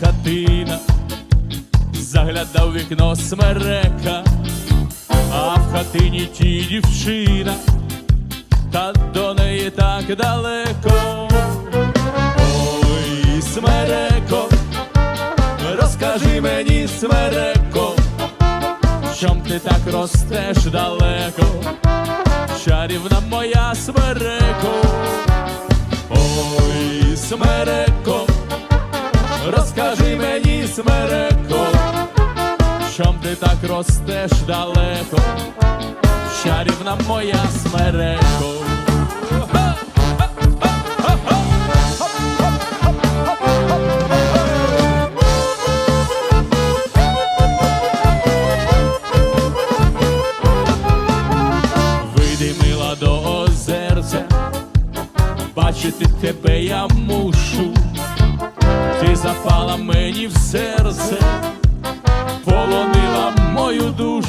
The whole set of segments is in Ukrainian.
Хатина, заглядав вікно смерека, а в хатині ті дівчина, та до неї так далеко. Ой, смереко, розкажи мені, смереко, чом ти так ростеш далеко, чарівна моя смереко. Ой, смереко, розкажи мені, смереко, ростеш далеко, чарівна моя смереко. Вийди, мила, до озерця, бачити тебе я мушу, ти запала мені в серце, полонила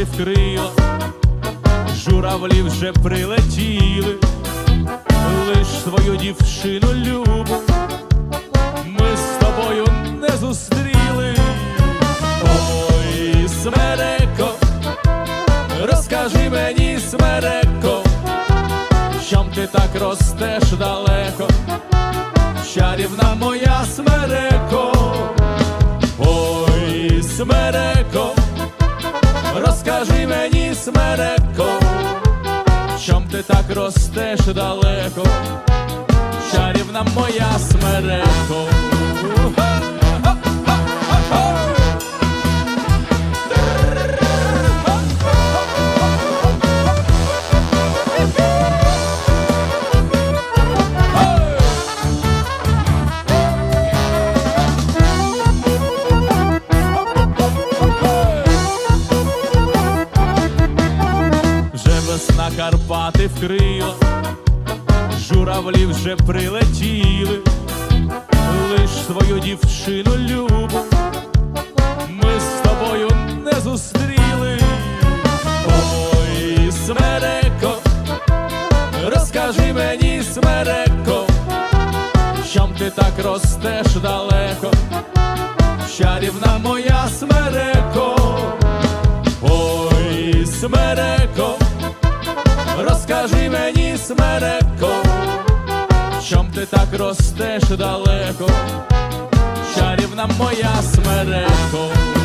Карпати вкрила, журавлі вже прилетіли, лиш свою дівчину любу, ми з тобою не зустріли. Ой, смереко, розкажи мені, смереко, чом ти так ростеш далеко, чарівна моя смереко, ой, смереко, смереко, чом ти так ростеш далеко, чарівна моя смереко. Весна Карпати вкрила, журавлі вже прилетіли, лиш свою дівчину любу, ми з тобою не зустріли. Ой, смереко, розкажи мені, смереко, чом ти так ростеш далеко, чарівна моя смереко. Ой, смереко, розкажи мені, смереко, чом ти так ростеш далеко, чарівна моя смереко.